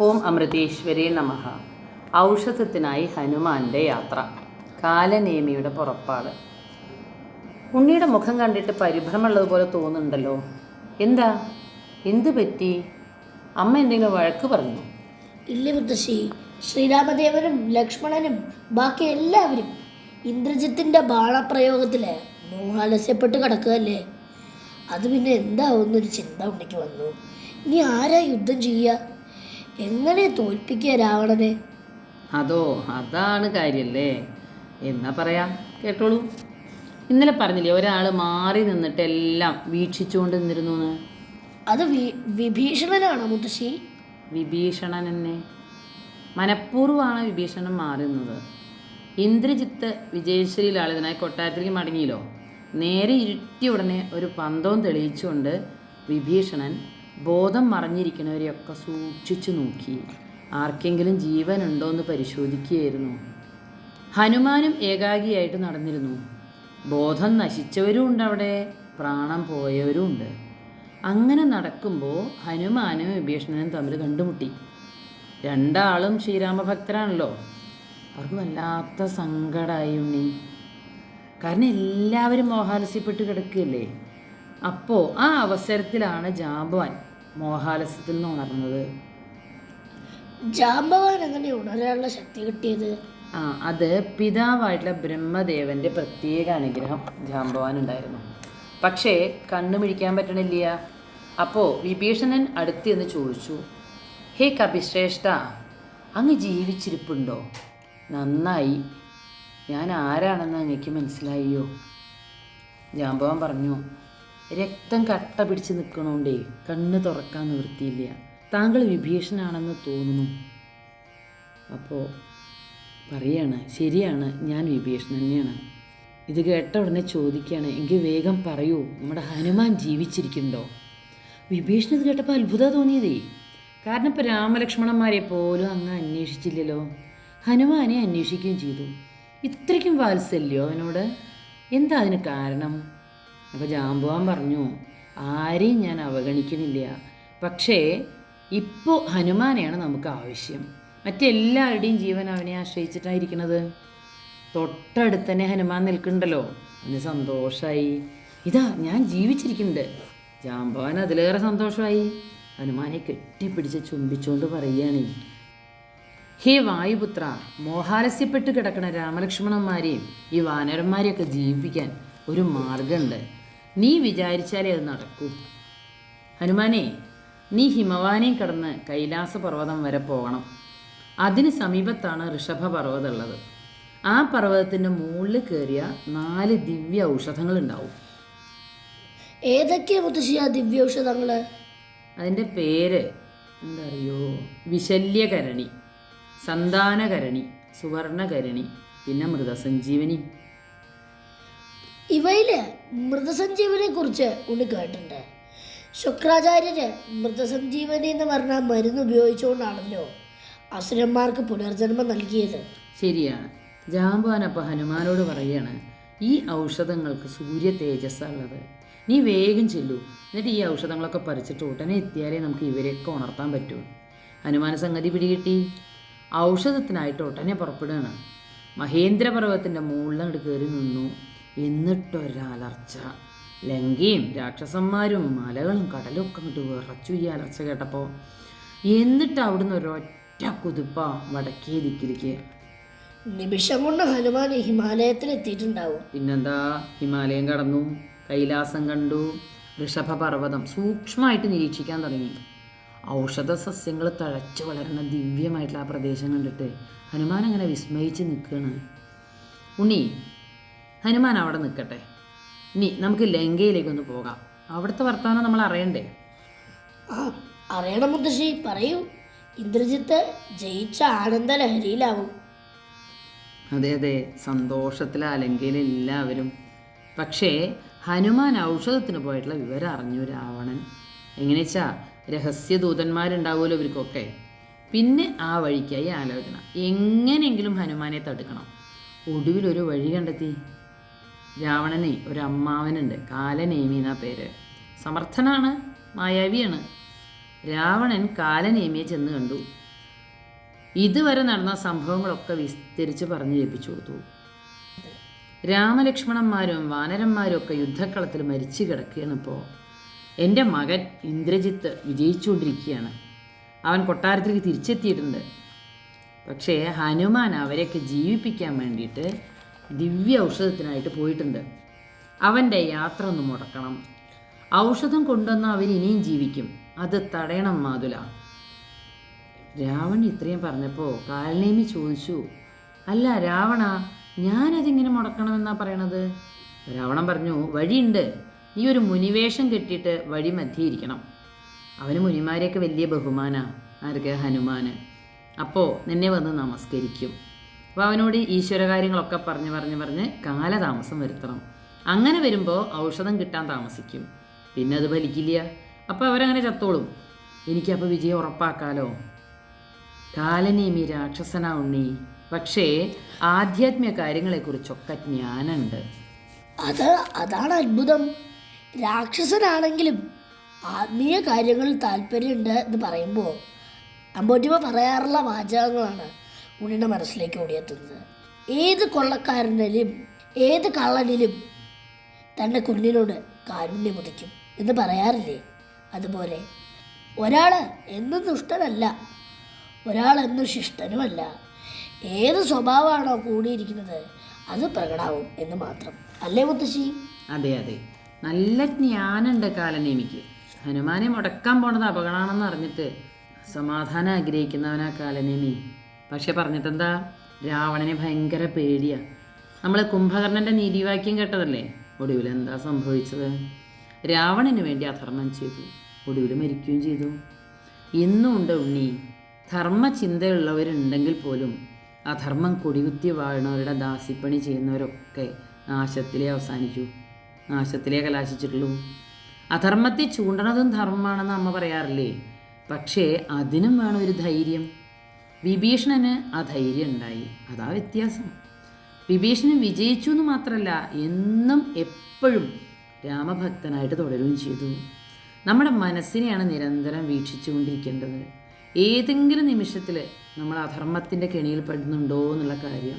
ഓം അമൃതേശ്വരി നമഃ. ഔഷധത്തിനായി ഹനുമാന്റെ യാത്ര. കാലനേമിയുടെ പുറപ്പാട്. ഉണ്ണിയുടെ മുഖം കണ്ടിട്ട് പരിഭ്രമമുള്ളതുപോലെ തോന്നുന്നുണ്ടല്ലോ. എന്താ? എന്തു പറ്റി? അമ്മ എന്തെങ്കിലും വഴക്ക് പറഞ്ഞു? ഇല്ല മുത്തശ്ശി. ശ്രീരാമദേവനും ലക്ഷ്മണനും ബാക്കി എല്ലാവരും ഇന്ദ്രജിത്തിന്റെ ബാണപ്രയോഗത്തിൽ മോഹാലസ്യപ്പെട്ട് കിടക്കുകയല്ലേ? അത് പിന്നെ എന്താവുന്നൊരു ചിന്ത ഉണ്ടെങ്കിൽ വന്നു. ഇനി ആരാ യുദ്ധം ചെയ്യുക? എങ്ങനെ തോൽപ്പിക്കുക രാവണനെ? അതോ അതാണ് കാര്യല്ലേ? എന്നാ പറയാ കേട്ടോളൂ. ഇന്നലെ പറഞ്ഞില്ലേ ഒരാൾ മാറി നിന്നിട്ട് എല്ലാം വീക്ഷിച്ചുകൊണ്ട് നിന്നിരുന്നു എന്ന് അത് വി വിഭീഷണനാണോ മുത്തശ്ശി? വിഭീഷണൻ എന്നെ മനഃപൂർവമാണ് വിഭീഷണൻ മാറുന്നത് ഇന്ദ്രജിത്ത് വിജയശ്രീലാളിതനായി കൊട്ടാരത്തിലേക്ക് മടങ്ങിയല്ലോ. നേരെ ഇരുട്ടി ഉടനെ ഒരു പന്തവും തെളിയിച്ചുകൊണ്ട് വിഭീഷണൻ ബോധം മറിഞ്ഞിരിക്കുന്നവരെയൊക്കെ സൂക്ഷിച്ചു നോക്കി. ആർക്കെങ്കിലും ജീവനുണ്ടോ എന്ന് പരിശോധിക്കുകയായിരുന്നു. ഹനുമാനും ഏകാഗിയായിട്ട് നടന്നിരുന്നു. ബോധം നശിച്ചവരും ഉണ്ട് അവിടെ പ്രാണം പോയവരും ഉണ്ട് അങ്ങനെ നടക്കുമ്പോൾ ഹനുമാനും വിഭീഷണനും തമ്മിൽ കണ്ടുമുട്ടി. രണ്ടാളും ശ്രീരാമഭക്തരാണല്ലോ. അവർക്ക് വല്ലാത്ത സങ്കടമായി ഉണ്ണി. കാരണം എല്ലാവരും മോഹാലസ്യപ്പെട്ട് കിടക്കുകയല്ലേ? അപ്പോൾ ആ അവസരത്തിലാണ് ജാമ്പവാൻ മോഹാലസ്യത്തിൽ നിന്ന് ഉണർന്നത്. ജാമ്പവാൻ എങ്ങനെ ഉണരാനുള്ള ശക്തി കിട്ടിയത്? ആ അത് പിതാവായിട്ടുള്ള ബ്രഹ്മദേവന്റെ പ്രത്യേക അനുഗ്രഹം ജാമ്പവാൻ ഉണ്ടായിരുന്നു. പക്ഷേ കണ്ണു മിഴിക്കാൻ പറ്റണില്ല. അപ്പോൾ വിഭീഷണൻ അടുത്ത് എന്ന് ചോദിച്ചു ഹേ കപിശ്രേഷ്ഠ അങ്ങ് ജീവിച്ചിരിപ്പുണ്ടോ? നന്നായി. ഞാൻ ആരാണെന്ന് അങ്ങക്ക് മനസ്സിലായോ ജാമ്പവാൻ പറഞ്ഞു രക്തം കട്ട പിടിച്ച് നിൽക്കണോണ്ടേ കണ്ണ് തുറക്കാൻ നിവൃത്തിയില്ല. താങ്കൾ വിഭീഷണാണെന്ന് തോന്നുന്നു. അപ്പോൾ പറയാണ് ശരിയാണ് ഞാൻ വിഭീഷണൻ തന്നെയാണ്. ഇത് കേട്ട ഉടനെ ചോദിക്കുകയാണ് എങ്കിൽ വേഗം പറയൂ നമ്മുടെ ഹനുമാൻ ജീവിച്ചിരിക്കുന്നുണ്ടോ? വിഭീഷണൻ ഇത് കേട്ടപ്പോൾ അത്ഭുത തോന്നിയതേ. കാരണം ഇപ്പോൾ രാമലക്ഷ്മണന്മാരെ പോലും അങ്ങ് അന്വേഷിച്ചില്ലല്ലോ. ഹനുമാനെ അന്വേഷിക്കുകയും ചെയ്തു. ഇത്രയ്ക്കും വാത്സല്യോ അവനോട്? എന്താ അതിന് കാരണം? അപ്പോൾ ജാമ്പുവാൻ പറഞ്ഞു ആരെയും ഞാൻ അവഗണിക്കുന്നില്ല. പക്ഷേ ഇപ്പോൾ ഹനുമാനെയാണ് നമുക്ക് ആവശ്യം. മറ്റെല്ലാവരുടെയും ജീവൻ അവനെ ആശ്രയിച്ചിട്ടായിരിക്കണത്. തൊട്ടടുത്ത് തന്നെ ഹനുമാൻ നിൽക്കുന്നുണ്ടല്ലോ. അവന് സന്തോഷമായി ഇതാ ഞാൻ ജീവിച്ചിരിക്കുന്നുണ്ട്. ജാമ്പവാൻ അതിലേറെ സന്തോഷമായി. ഹനുമാനെ കെട്ടിപ്പിടിച്ച് ചുംബിച്ചുകൊണ്ട് പറയുകയാണ്. ഹേ വായുപുത്ര മോഹാലസ്യപ്പെട്ട് കിടക്കുന്ന രാമലക്ഷ്മണന്മാരെയും ഈ വാനരന്മാരെയൊക്കെ ജീവിപ്പിക്കാൻ ഒരു മാർഗമുണ്ട് നീ വിചാരിച്ചാലേ അത് നടക്കൂ. ഹനുമാനെ നീ ഹിമവാനെ കടന്ന് കൈലാസ പർവതം വരെ പോകണം. അതിന് സമീപത്താണ് ഋഷഭ പർവതമുള്ളത് ആ പർവതത്തിന്റെ മുകളിൽ കയറിയ നാല് ദിവ്യ ഔഷധങ്ങൾ ഉണ്ടാവും. ഏതൊക്കെയാ മുത്തശ്ശി ആ ദിവ്യ ഔഷധങ്ങൾ? അതിന്റെ പേര് എന്താ അറിയോ വിശല്യകരണി സന്താനകരണി സുവർണകരണി പിന്നെ മൃതസഞ്ജീവനി. ഇവയിൽ മൃതസഞ്ജീവനെ കുറിച്ച് ഉണ്ണി കേട്ടിട്ടുണ്ട്. ശുക്രാചാര്യര് മൃതസഞ്ജീവനി എന്ന് പറഞ്ഞ മരുന്ന് ഉപയോഗിച്ചുകൊണ്ടാണല്ലോ അസുരന്മാർക്ക് പുനർജന്മം നൽകിയത്. ശരിയാണ്. ജാമ്പാനപ്പ ഹനുമാനോട് പറയാണ് ഈ ഔഷധങ്ങൾക്ക് സൂര്യ തേജസ്സുള്ളത് നീ വേഗം ചെല്ലൂ. എന്നിട്ട് ഈ ഔഷധങ്ങളൊക്കെ പറിച്ചിട്ട് ഉടനെ എത്തിയാലേ നമുക്ക് ഇവരെയൊക്കെ ഉണർത്താൻ പറ്റൂ. ഹനുമാന സംഗതി പിടികിട്ടി. ഔഷധത്തിനായിട്ട് ഉടനെ പുറപ്പെടുകയാണ്. മഹേന്ദ്രപർവതത്തിന്റെ മുകളിൽ അങ്ങോട്ട് കയറി നിന്നു. എന്നിട്ടൊരലർച്ച ലങ്കയും രാക്ഷസന്മാരും മലകളും കടലും ഒക്കെ അങ്ങോട്ട് വിറച്ചു ഈ അലർച്ച കേട്ടപ്പോൾ എന്നിട്ട് അവിടുന്ന് ഒരൊറ്റ കുതിപ്പ വടക്കേ ദിക്കിലേക്ക്. നിമിഷം കൊണ്ട് ഹനുമാൻ ഹിമാലയത്തിൽ എത്തിയിട്ടുണ്ടാവും പിന്നെന്താ? ഹിമാലയം കടന്നു. കൈലാസം കണ്ടു. ഋഷഭ പർവതം സൂക്ഷ്മമായിട്ട് നിരീക്ഷിക്കാൻ തുടങ്ങി. ഔഷധ സസ്യങ്ങൾ തഴച്ചു വളരുന്ന ദിവ്യമായിട്ടുള്ള ആ പ്രദേശം കണ്ടിട്ട് ഹനുമാൻ അങ്ങനെ വിസ്മയിച്ച് നിൽക്കുകയാണ് ഉണ്ണി ഹനുമാൻ അവിടെ നിൽക്കട്ടെ. ഇനി നമുക്ക് ലങ്കയിലേക്കൊന്ന് പോകാം. അവിടുത്തെ വർത്തമാനം നമ്മൾ അറിയണ്ടേ? ആ അറിയണം മുത്തശ്ശി. പറയൂ. ഇന്ദ്രജിത്ത് ജയിച്ച ആനന്ദ ലഹരിയിലാവും അതെ അതെ. സന്തോഷത്തിലാ ലങ്കയിൽ എല്ലാവരും. പക്ഷേ ഹനുമാൻ ഔഷധത്തിന് പോയിട്ടുള്ള വിവരം അറിഞ്ഞു രാവണൻ. എങ്ങനെച്ചാ രഹസ്യദൂതന്മാരുണ്ടാവുമല്ലോ ഇവർക്കൊക്കെ. പിന്നെ ആ വഴിക്കായി ആലോചന. എങ്ങനെയെങ്കിലും ഹനുമാനെ തടുക്കണം. ഒടുവിലൊരു വഴി കണ്ടെത്തി. രാവണനെ ഒരു അമ്മാവനുണ്ട്. കാലനേമി പേര്. സമർത്ഥനാണ് മായാവിയാണ്. രാവണൻ കാലനേമിയെ ചെന്ന് കണ്ടു. ഇതുവരെ നടന്ന സംഭവങ്ങളൊക്കെ വിസ്തരിച്ച് പറഞ്ഞു കേൾപ്പിച്ചു കൊടുത്തു. രാമലക്ഷ്മണന്മാരും വാനരന്മാരും ഒക്കെ യുദ്ധക്കളത്തിൽ മരിച്ചു കിടക്കുകയാണ് ഇപ്പോൾ എന്റെ മകൻ ഇന്ദ്രജിത്ത് വിജയിച്ചുകൊണ്ടിരിക്കുകയാണ്. അവൻ കൊട്ടാരത്തിലേക്ക് തിരിച്ചെത്തിയിട്ടുണ്ട്. പക്ഷേ ഹനുമാൻ അവരെയൊക്കെ ജീവിപ്പിക്കാൻ വേണ്ടിയിട്ട് ദിവ്യ ഔഷധത്തിനായിട്ട് പോയിട്ടുണ്ട്. അവന്റെ യാത്ര ഒന്ന് മുടക്കണം. ഔഷധം കൊണ്ടുവന്ന അവർ ഇനിയും ജീവിക്കും. അത് തടയണം മാതുല. രാവൺ ഇത്രയും പറഞ്ഞപ്പോൾ കാൽനേമി ചോദിച്ചു അല്ല രാവണ ഞാനതിങ്ങനെ മുടക്കണമെന്നാ പറയണത്? രാവണൻ പറഞ്ഞു വഴിയുണ്ട്. നീ ഒരു മുനിവേഷം കെട്ടിയിട്ട് വഴി മധ്യയിരിക്കണം. അവന് മുനിമാരെയൊക്കെ വലിയ ബഹുമാനാണ് ആർക്ക്? ഹനുമാന്. അപ്പോൾ നിന്നെ വന്ന് നമസ്കരിക്കും. അപ്പോൾ അവനോട് ഈശ്വര കാര്യങ്ങളൊക്കെ പറഞ്ഞ് പറഞ്ഞ് പറഞ്ഞ് കാലതാമസം വരുത്തണം. അങ്ങനെ വരുമ്പോൾ ഔഷധം കിട്ടാൻ താമസിക്കും. പിന്നെ അത് ഫലിക്കില്ല. അപ്പോൾ അവരങ്ങനെ ചത്തോളും. എനിക്കപ്പോൾ വിജയം ഉറപ്പാക്കാലോ? കാലനേമി രാക്ഷസനാ ഉണ്ണി. പക്ഷേ ആധ്യാത്മിക കാര്യങ്ങളെക്കുറിച്ചൊക്കെ ജ്ഞാനമുണ്ട് അത് അതാണ് അത്ഭുതം. രാക്ഷസനാണെങ്കിലും ആത്മീയ കാര്യങ്ങളിൽ താല്പര്യമുണ്ട് എന്ന് പറയുമ്പോൾ അമ്പോറ്റിമ പറയാറുള്ള വാചകങ്ങളാണ്. ഉണ്ണിയുടെ മനസ്സിലേക്ക് ഓടിയെത്തുന്നത്. ഏത് കൊള്ളക്കാരനിലും ഏത് കള്ളനിലും തന്റെ കുഞ്ഞിനോട് കാരുണ്യം ഉദിക്കും എന്ന് പറയാറില്ലേ? അതുപോലെ ഒരാൾ എന്നും ദുഷ്ടനല്ല ഒരാൾ എന്നും ശിഷ്ടനുമല്ല. ഏത് സ്വഭാവമാണോ കൂടിയിരിക്കുന്നത് അത് പ്രകടാവും എന്ന് മാത്രം. അല്ലേ മുത്തശ്ശി? അതെ അതെ. നല്ല ജ്ഞാനുണ്ട് കാലനേമിക്ക് ഹനുമാനെ മുടക്കാൻ പോണത് അപകടമാണെന്ന് അറിഞ്ഞിട്ട് സമാധാനം ആഗ്രഹിക്കുന്നവനാ കാലനേമി പക്ഷെ പറഞ്ഞിട്ടെന്താ? രാവണനെ ഭയങ്കര പേടിയാ. നമ്മൾ കുംഭകർണന്റെ നീതിവാക്യം കേട്ടതല്ലേ? ഒടുവിൽ എന്താ സംഭവിച്ചത്? രാവണന് വേണ്ടി അധർമ്മം ചെയ്തു. ഒടുവിൽ മരിക്കുകയും ചെയ്തു. ഇന്നും ഉണ്ട് ഉണ്ണി. ധർമ്മചിന്തയുള്ളവരുണ്ടെങ്കിൽ പോലും അധർമ്മം കൊടികുത്തി വാഴുന്നവരുടെ ദാസിപ്പണി ചെയ്യുന്നവരൊക്കെ നാശത്തിലേ അവസാനിക്കൂ. നാശത്തിലേ കലാശിച്ചിട്ടുള്ളൂ. അധർമ്മത്തെ ചൂണ്ടണതും ധർമ്മമാണെന്ന് അമ്മ പറയാറില്ലേ? പക്ഷേ അതിനും വേണം ഒരു ധൈര്യം. വിഭീഷണന് ആ ധൈര്യം ഉണ്ടായി. അതാ വ്യത്യാസം. വിഭീഷണൻ വിജയിച്ചു എന്ന് മാത്രമല്ല എന്നും എപ്പോഴും രാമഭക്തനായിട്ട് തുടരുകയും ചെയ്തു. നമ്മുടെ മനസ്സിനെയാണ് നിരന്തരം വീക്ഷിച്ചുകൊണ്ടിരിക്കേണ്ടത്. ഏതെങ്കിലും നിമിഷത്തിൽ നമ്മൾ അധർമ്മത്തിന്റെ കെണിയിൽ പെടുന്നുണ്ടോ എന്നുള്ള കാര്യം.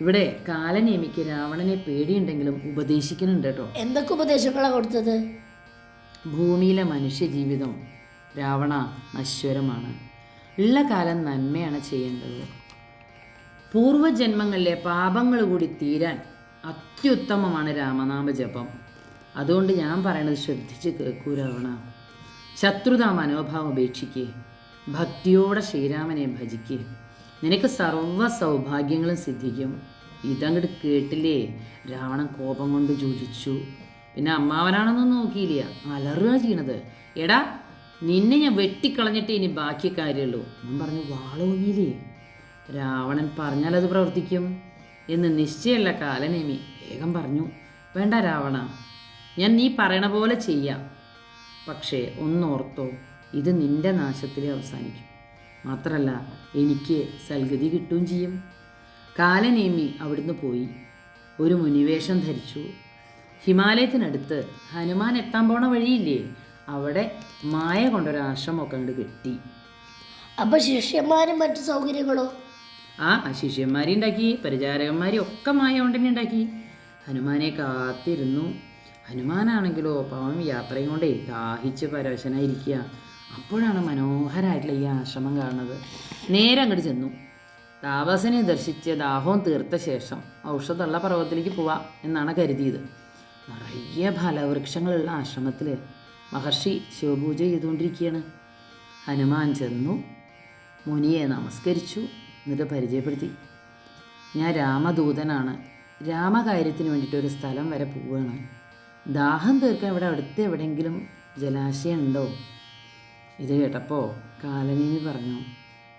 ഇവിടെ കാലനേമിക്ക് രാവണനെ പേടിയുണ്ടെങ്കിലും ഉപദേശിക്കുന്നുണ്ട് കേട്ടോ. എന്തൊക്കെ ഉപദേശങ്ങളാണ് കൊടുത്തത്? ഭൂമിയിലെ മനുഷ്യ ജീവിതം രാവണ നശ്വരമാണ് ഉള്ള കാലം നന്മയാണ് ചെയ്യേണ്ടത്. പൂർവജന്മങ്ങളിലെ പാപങ്ങൾ കൂടി തീരാൻ അത്യുത്തമമാണ് രാമനാമ ജപം. അതുകൊണ്ട് ഞാൻ പറയണത് ശ്രദ്ധിച്ച് കേൾക്കൂരാവണ ശത്രുതാ മനോഭാവം ഉപേക്ഷിക്കേ. ഭക്തിയോടെ ശ്രീരാമനെ ഭജിക്കേ. നിനക്ക് സർവ സൗഭാഗ്യങ്ങളും സിദ്ധിക്കും. ഇതങ്ങോട്ട് കേട്ടില്ലേ? രാവണൻ കോപം കൊണ്ട് ജ്വലിച്ചു. പിന്നെ അമ്മാവനാണെന്നൊന്നും നോക്കിയില്ല. അലറുക ചെയ്യണത്. എടാ നിന്നെ ഞാൻ വെട്ടിക്കളഞ്ഞിട്ട് ഇനി ബാക്കി കാര്യമുള്ളൂ. ഞാൻ പറഞ്ഞു വാളോങ്ങിയില്ലേ രാവണൻ പറഞ്ഞാൽ അത് പ്രവർത്തിക്കും എന്ന് നിശ്ചയമല്ല കാലനേമി വേഗം പറഞ്ഞു വേണ്ട രാവണ ഞാൻ നീ പറയണ പോലെ ചെയ്യാം. പക്ഷേ ഒന്നോർത്തോ ഇത് നിന്റെ നാശത്തിൽ അവസാനിക്കും. മാത്രമല്ല എനിക്ക് സൽഗതി കിട്ടുകയും ചെയ്യും. കാലനേമി അവിടുന്ന് പോയി ഒരു മുനിവേഷം ധരിച്ചു. ഹിമാലയത്തിനടുത്ത് ഹനുമാൻ എത്താൻ പോണ വഴിയില്ലേ? അവിടെ മായ കൊണ്ടൊരു ആശ്രമമൊക്കെ അങ്ങോട്ട് കെട്ടി. അപ്പൊ ശിഷ്യന്മാരും മറ്റു സൗകര്യങ്ങളോ? ആ ശിഷ്യന്മാരെ ഉണ്ടാക്കി പരിചാരകന്മാരെ ഒക്കെ മായ കൊണ്ട് തന്നെ ഉണ്ടാക്കി ഹനുമാനെ കാത്തിരുന്നു. ഹനുമാനാണെങ്കിലോ പാവം യാത്രയും കൊണ്ടേ ദാഹിച്ച് പരവശനായിരിക്കുക. അപ്പോഴാണ് മനോഹരായിട്ടുള്ള ഈ ആശ്രമം കാണുന്നത്. നേരെ അങ്ങോട്ട് ചെന്നു. താപസനെ ദർശിച്ച് ദാഹവും തീർത്ത ശേഷം ഔഷധമുള്ള പർവതത്തിലേക്ക് പോവാം എന്നാണ് കരുതിയത്. നിറയെ ഫലവൃക്ഷങ്ങളുള്ള ആശ്രമത്തിൽ മഹർഷി ശിവപൂജ ചെയ്തുകൊണ്ടിരിക്കുകയാണ്. ഹനുമാൻ ചെന്നു മുനിയെ നമസ്കരിച്ചു എന്നിട്ട് പരിചയപ്പെടുത്തി. ഞാൻ രാമദൂതനാണ്. രാമകാര്യത്തിന് വേണ്ടിയിട്ട് ഒരു സ്ഥലം വരെ പോവുകയാണ്. ദാഹം തീർക്കാൻ ഇവിടെ അടുത്ത് എവിടെയെങ്കിലും ജലാശയം ഉണ്ടോ? ഇത് കേട്ടപ്പോൾ കാലനേമി പറഞ്ഞു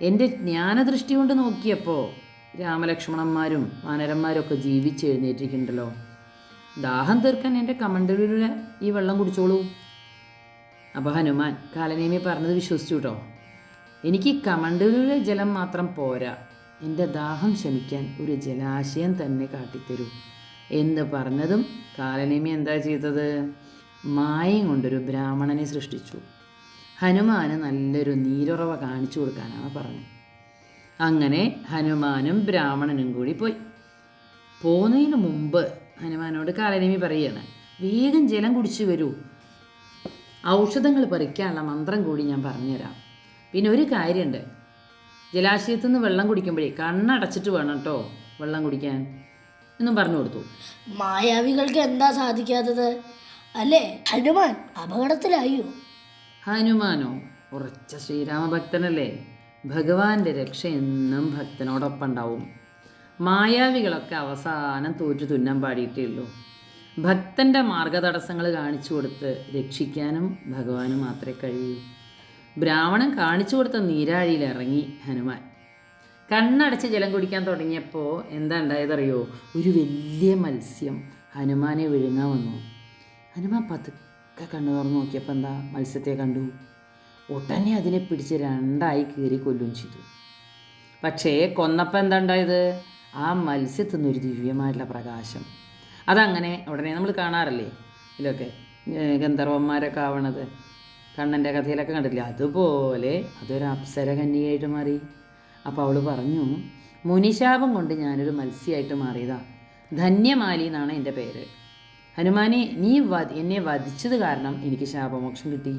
എന്റെ ജ്ഞാനദൃഷ്ടി കൊണ്ട് നോക്കിയപ്പോൾ രാമലക്ഷ്മണന്മാരും വാനരന്മാരൊക്കെ ജീവിച്ചെഴുന്നേറ്റിരിക്കുന്നുണ്ടല്ലോ ദാഹം തീർക്കാൻ എന്റെ കമണ്ടലൂരിലെ ഈ വെള്ളം കുടിച്ചോളൂ. അപ്പോൾ ഹനുമാൻ കാലനേമി പറഞ്ഞത് വിശ്വസിച്ചു കേട്ടോ എനിക്ക് കമണ്ടലിലെ ജലം മാത്രം പോരാ. എന്റെ ദാഹം ശമിക്കാൻ ഒരു ജലാശയം തന്നെ കാട്ടിത്തരൂ. എന്ന് പറഞ്ഞതും കാലനേമി എന്താ ചെയ്തത്? മായം കൊണ്ടൊരു ബ്രാഹ്മണനെ സൃഷ്ടിച്ചു. ഹനുമാന് നല്ലൊരു നീരുറവ കാണിച്ചു കൊടുക്കാനാണ് പറഞ്ഞത്. അങ്ങനെ ഹനുമാനും ബ്രാഹ്മണനും കൂടി പോയി. പോകുന്നതിന് മുമ്പ് ഹനുമാനോട് കാലനേമി പറയുകയാണ് വേഗം ജലം കുടിച്ചു വരൂ. ഔഷധങ്ങൾ പറിക്കാനുള്ള മന്ത്രം കൂടി ഞാൻ പറഞ്ഞുതരാം. പിന്നെ ഒരു കാര്യമുണ്ട്. ജലാശയത്തു നിന്ന് വെള്ളം കുടിക്കുമ്പോഴേ കണ്ണടച്ചിട്ട് വേണം കേട്ടോ വെള്ളം കുടിക്കാൻ എന്നും പറഞ്ഞു കൊടുത്തു. മായാവികൾക്ക് എന്താ സാധിക്കാത്തത്? അല്ലേ? ഹനുമാൻ അപകടത്തിലായോ? ഹനുമാനോ? ഉറച്ച ശ്രീരാമഭക്തനല്ലേ? ഭഗവാന്റെ രക്ഷ എന്നും ഭക്തനോടൊപ്പം ഉണ്ടാവും. മായാവികളൊക്കെ അവസാനം തോറ്റു തുന്നം പാടിയിട്ടേ ഉള്ളൂ. ഭക്തന്റെ മാർഗതടസ്സങ്ങൾ കാണിച്ചു കൊടുത്ത് രക്ഷിക്കാനും ഭഗവാന് മാത്രമേ കഴിയൂ. ബ്രാഹ്മണൻ കാണിച്ചു കൊടുത്ത നീരാഴിയിൽ ഇറങ്ങി ഹനുമാൻ. കണ്ണടച്ച് ജലം കുടിക്കാൻ തുടങ്ങിയപ്പോൾ എന്താ ഉണ്ടായതറിയോ? ഒരു വലിയ മത്സ്യം. ഹനുമാനെ വിഴുങ്ങാൻ വന്നു. ഹനുമാൻ പതുക്കെ കണ്ണു തുറന്ന് നോക്കിയപ്പോൾ എന്താ? മത്സ്യത്തെ കണ്ടു. ഉടനെ അതിനെ പിടിച്ച് രണ്ടായി കീറി കൊല്ലും ചെയ്തു. പക്ഷേ കൊന്നപ്പോൾ എന്താ ഉണ്ടായത്? ആ മത്സ്യത്തിന് ഒരു ദിവ്യമായിട്ടുള്ള പ്രകാശം. അതങ്ങനെ ഉടനെ നമ്മൾ കാണാറല്ലേ? ഇതിലൊക്കെ ഗന്ധർവന്മാരൊക്കെ ആവണത്. കണ്ണന്റെ കഥയിലൊക്കെ കണ്ടില്ലേ അതുപോലെ അതൊരു അപ്സര കന്യകയായിട്ട് മാറി. അപ്പോൾ അവൾ പറഞ്ഞു മുനിശാപം കൊണ്ട് ഞാനൊരു മത്സ്യമായിട്ട് മാറിയതാ. ധന്യമാലി എന്നാണ് എന്റെ പേര്. ഹനുമാനെ നീ വധ എന്നെ വധിച്ചത് കാരണം എനിക്ക് ശാപമോക്ഷം കിട്ടി.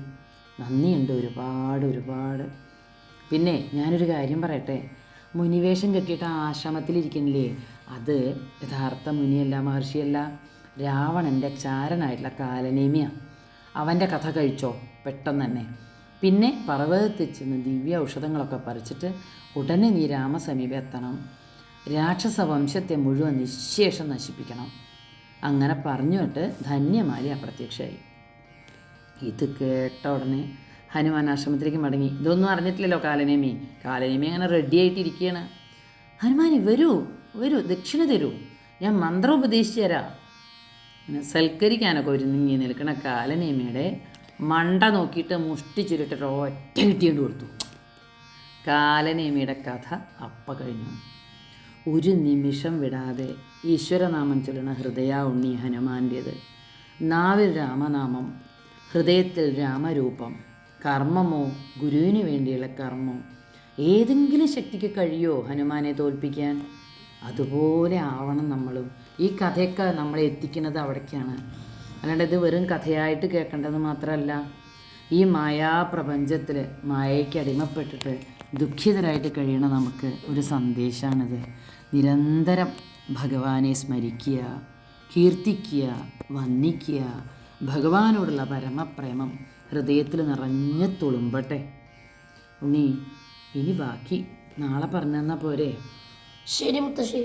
നന്ദിയുണ്ട് ഒരുപാട് ഒരുപാട്. പിന്നെ ഞാനൊരു കാര്യം പറയട്ടെ? മുനിവേഷം കെട്ടിയിട്ട് ആശ്രമത്തിലിരിക്കണില്ലേ? അത് യഥാർത്ഥ മുനിയല്ല മഹർഷിയല്ല. രാവണന്റെ ചാരനായിട്ടുള്ള കാലനേമിയാണ് അവന്റെ കഥ കഴിച്ചോ? പെട്ടെന്ന് തന്നെ. പിന്നെ പർവതത്തിൽ ചെന്ന് ദിവ്യ ഔഷധങ്ങളൊക്കെ പറിച്ചിട്ട് ഉടനെ നീ രാമസമീപം എത്തണം. രാക്ഷസ വംശത്തെ മുഴുവൻ നിശേഷം നശിപ്പിക്കണം. അങ്ങനെ പറഞ്ഞുകൊണ്ട് ധന്യമാലി അപ്രത്യക്ഷമായി ഇത് കേട്ട ഉടനെ ഹനുമാൻ ആശ്രമത്തിലേക്ക് മടങ്ങി. ഇതൊന്നും അറിഞ്ഞിട്ടില്ലല്ലോ കാലനേമി. കാലനേമി അങ്ങനെ റെഡി ആയിട്ടിരിക്കുകയാണ് ഹനുമാനി വരൂ. വരൂ ദക്ഷിണ തരൂ. ഞാൻ മന്ത്രം ഉപദേശിച്ചു തരാം. സൽക്കരിക്കാനൊക്കെ ഒരുങ്ങി നിൽക്കണ കാലനേമിയുടെ മണ്ട നോക്കിയിട്ട് മുഷ്ടി ചുരുട്ടിട്ട് ഒറ്റ കിട്ടിയോണ്ട് കൊടുത്തു. കാലനേമിയുടെ കഥ അപ്പ കഴിഞ്ഞു. ഒരു നിമിഷം വിടാതെ ഈശ്വരനാമം ചൊല്ലണ ഹൃദയ ഉണ്ണി ഹനുമാന്റേത് നാവിൽ രാമനാമം ഹൃദയത്തിൽ രാമരൂപം കർമ്മമോ ഗുരുവിന് വേണ്ടിയുള്ള കർമ്മം. ഏതെങ്കിലും ശക്തിക്ക് കഴിയോ ഹനുമാനെ തോൽപ്പിക്കാൻ? അതുപോലെ ആവണം നമ്മളും. ഈ കഥയൊക്കെ നമ്മളെ എത്തിക്കുന്നത് അവിടേക്കാണ്. അല്ലാണ്ട് ഇത് വെറും കഥയായിട്ട് കേൾക്കേണ്ടത് മാത്രമല്ല ഈ മായാപ്രപഞ്ചത്തിൽ മായയ്ക്ക് അടിമപ്പെട്ടിട്ട് ദുഃഖിതരായിട്ട് കഴിയണ നമുക്ക് ഒരു സന്ദേശമാണിത് നിരന്തരം ഭഗവാനെ സ്മരിക്കുക കീർത്തിക്കുക വന്ദിക്കുക ഭഗവാനോടുള്ള പരമപ്രേമം ഹൃദയത്തിൽ നിറഞ്ഞ് തുളുമ്പട്ടെ. ഉണ്ണി ഇനി ബാക്കി നാളെ പറഞ്ഞു തന്നാൽ പോരെ. ശരി മുത്തശ്ശി